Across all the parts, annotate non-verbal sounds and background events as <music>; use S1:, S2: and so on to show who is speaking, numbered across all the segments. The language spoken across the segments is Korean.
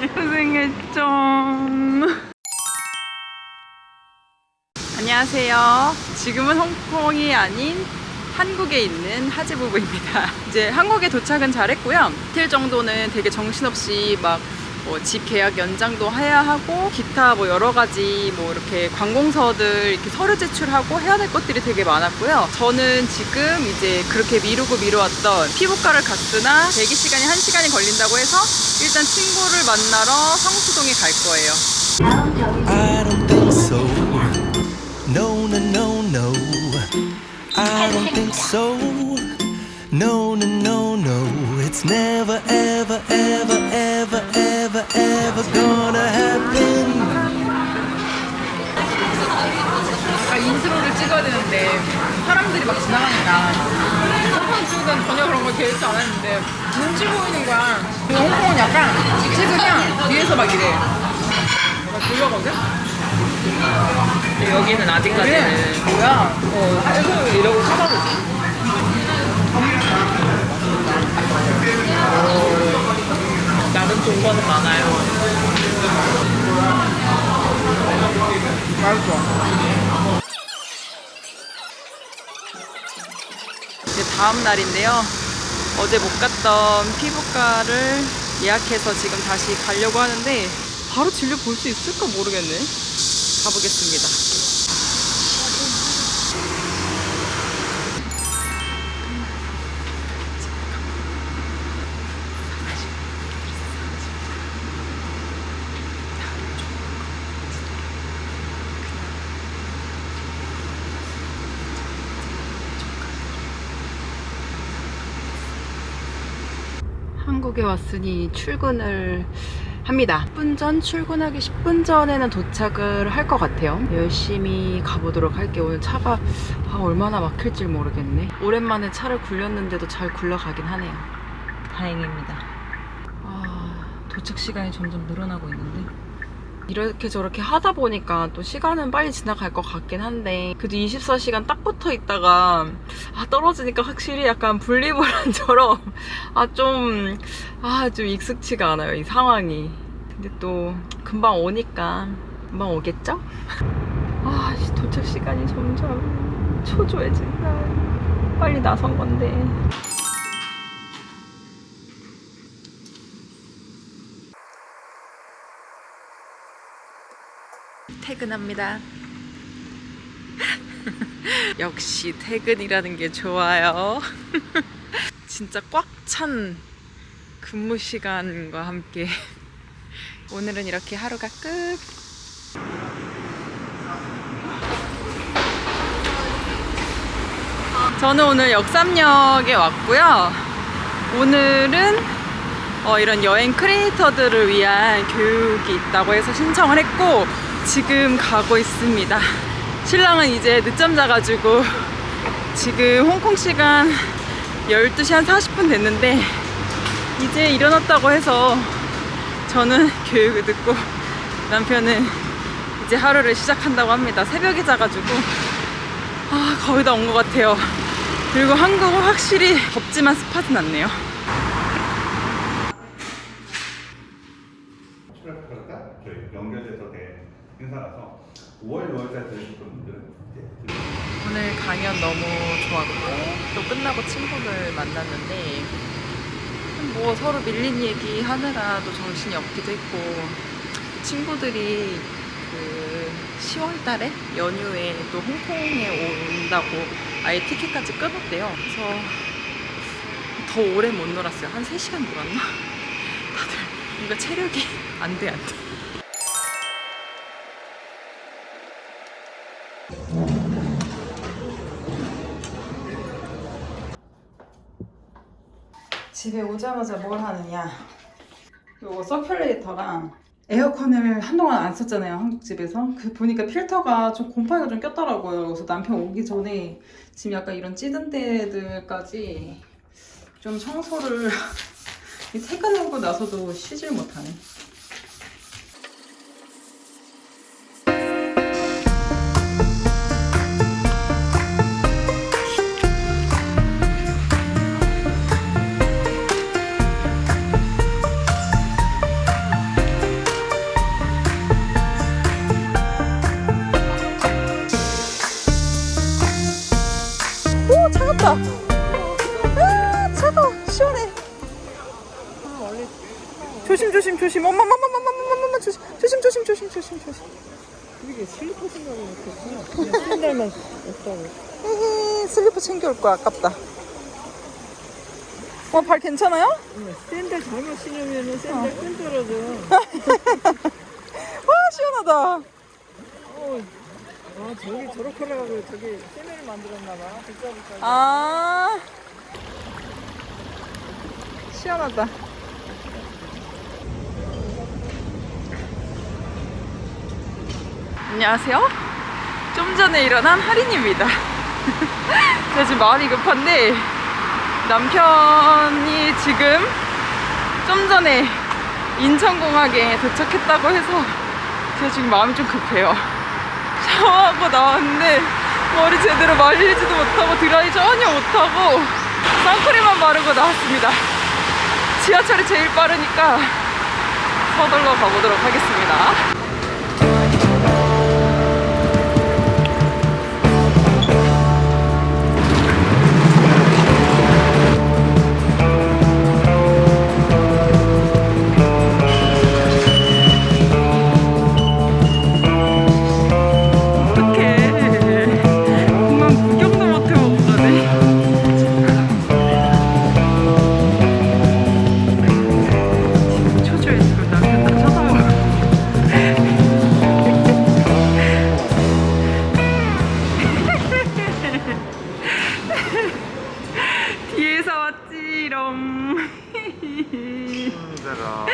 S1: 고생했죠. 안녕하세요. 지금은 홍콩이 아닌 한국에 있는 하지 부부입니다. 이제 한국에 도착은 잘했고요. 이틀 정도는 되게 정신없이 막 뭐 집 계약 연장도 해야 하고 기타 뭐 여러 가지 뭐 이렇게 관공서들 이렇게 서류 제출하고 해야 될 것들이 되게 많았고요. 저는 지금 이제 그렇게 미루고 미루었던 피부과를 갔으나 대기 시간이 한 시간이 걸린다고 해서 일단 친구를 만나러 성수동에 갈 거예요.
S2: I don't think so. No, no, no, no. I don't think so. No, no, no, no. It's never, ever, ever,
S1: 나가니까 홍콩 쪽은 전혀 그런 걸 계획도 안 했는데 눈치 보이는 거야. 그리고 홍콩은 약간 찍으면 뒤에서 막 이래. 막 들려거든?
S3: 여기는 아직까지는
S1: 뭐야? 어, 하여튼 이러고 쳐다보지.
S3: 나름 동거는 많아요.
S1: 맛있어. 이제 다음 날인데요. 어제 못 갔던 피부과를 예약해서 지금 다시 가려고 하는데 바로 진료 볼 수 있을까 모르겠네. 가보겠습니다. 한국에 왔으니 출근을 합니다. 10분 전 출근하기 10분 전에는 도착을 할 것 같아요. 열심히 가보도록 할게요. 오늘 차가 아, 얼마나 막힐지 모르겠네. 오랜만에 차를 굴렸는데도 잘 굴러가긴 하네요. 다행입니다. 아, 도착 시간이 점점 늘어나고 있는데 이렇게 저렇게 하다 보니까 또 시간은 빨리 지나갈 것 같긴 한데 그래도 24시간 딱 붙어 있다가 아 떨어지니까 확실히 약간 분리불안처럼 <laughs> 아 좀 아 좀 익숙치가 않아요 이 상황이. 근데 또 금방 오니까 금방 오겠죠? 아 씨, 도착 시간이 점점 초조해진다. 빨리 나선 건데 퇴근합니다. <laughs> 역시 퇴근이라는 게 좋아요. <laughs> 진짜 꽉 찬 근무 시간과 함께 <laughs> 오늘은 이렇게 하루가 끝. 저는 오늘 역삼역에 왔고요. 오늘은 어, 이런 여행 크리에이터들을 위한 교육이 있다고 해서 신청을 했고 지금 가고 있습니다. 신랑은 이제 늦잠 자가지고 지금 홍콩 시간 12시 한 40분 됐는데 이제 일어났다고 해서 저는 교육을 듣고 남편은 이제 하루를 시작한다고 합니다. 새벽에 자가지고 아 거의 다 온 것 같아요. 그리고 한국은 확실히 덥지만 습하진 않네요.
S4: 연결돼서 된 행사라서 5월, 6월까지 들으셨던 분들은 이제
S1: 오늘 강연 너무 좋았고 또 끝나고 친구를 만났는데 뭐 서로 밀린 얘기 하느라 또 정신이 없기도 했고 친구들이 그 10월 달에 연휴에 또 홍콩에 온다고 아예 티켓까지 끊었대요. 그래서 더 오래 못 놀았어요. 한 3시간 놀았나? <laughs> 다들 뭔가 체력이 안 돼, 안 돼. 집에 오자마자 뭘 하느냐. 요거 서큘레이터랑 에어컨을 한동안 안 썼잖아요, 한국 집에서. 그 보니까 필터가 좀 곰팡이가 좀 꼈더라고요. 그래서 남편 오기 전에 지금 약간 이런 찌든 데들까지 좀 청소를 <laughs> 이 퇴근하고 나서도 쉬질 못하네. 조심 조심 조심 엄마 엄마 엄마 엄마 엄마 엄마 조심 조심 조심 조심 조심 조심
S5: 이게 슬리퍼 생각을 못했구나. 샌들만 없다고.
S1: 에헤, 슬리퍼 챙겨올 거야 아깝다 어발 괜찮아요?
S5: 샌들 잘못 신으면은 샌들 끈 떨어져.
S1: 와 시원하다
S5: 어, 아 저기 저렇게 하려고 저기 샌들을 만들었나봐.
S1: 아 시원하다 안녕하세요 좀 전에 일어난 할인입니다 <laughs> 제가 지금 마음이 급한데 남편이 지금 좀 전에 인천공항에 도착했다고 해서 제가 지금 마음이 좀 급해요 <laughs> 샤워하고 나왔는데 머리 제대로 말리지도 못하고 드라이 전혀 못하고 선크림만 바르고 나왔습니다. 지하철이 제일 빠르니까 서둘러 가보도록 하겠습니다.
S4: 힘들어.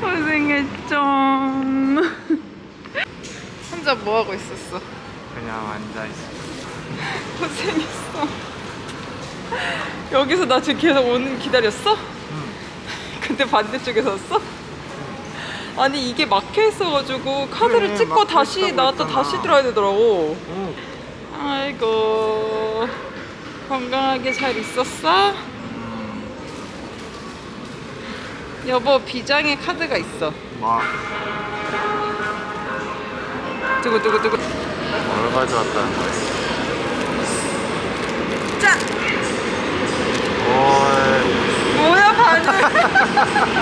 S1: 고생했죠. <laughs> 혼자 뭐 하고 있었어?
S4: 그냥 앉아 있어.
S1: 고생했어. 여기서 나 지금 계속 오는 기다렸어? 근데 반대쪽에서 왔어? 아니 이게 막혀 있어가지고 카드를
S4: 그래,
S1: 찍고
S4: 막혀
S1: 다시
S4: 있다고
S1: 나왔다
S4: 했잖아.
S1: 다시 들어야 되더라고.
S4: 응.
S1: 아이고 건강하게 잘 있었어? 여보 비장의 카드가 있어.
S4: 뭐,
S1: 두고 두고 두고.
S4: 뭘 가져왔다는 거야?
S1: 짠.
S4: 뭘.
S1: 뭐야 반응? <laughs>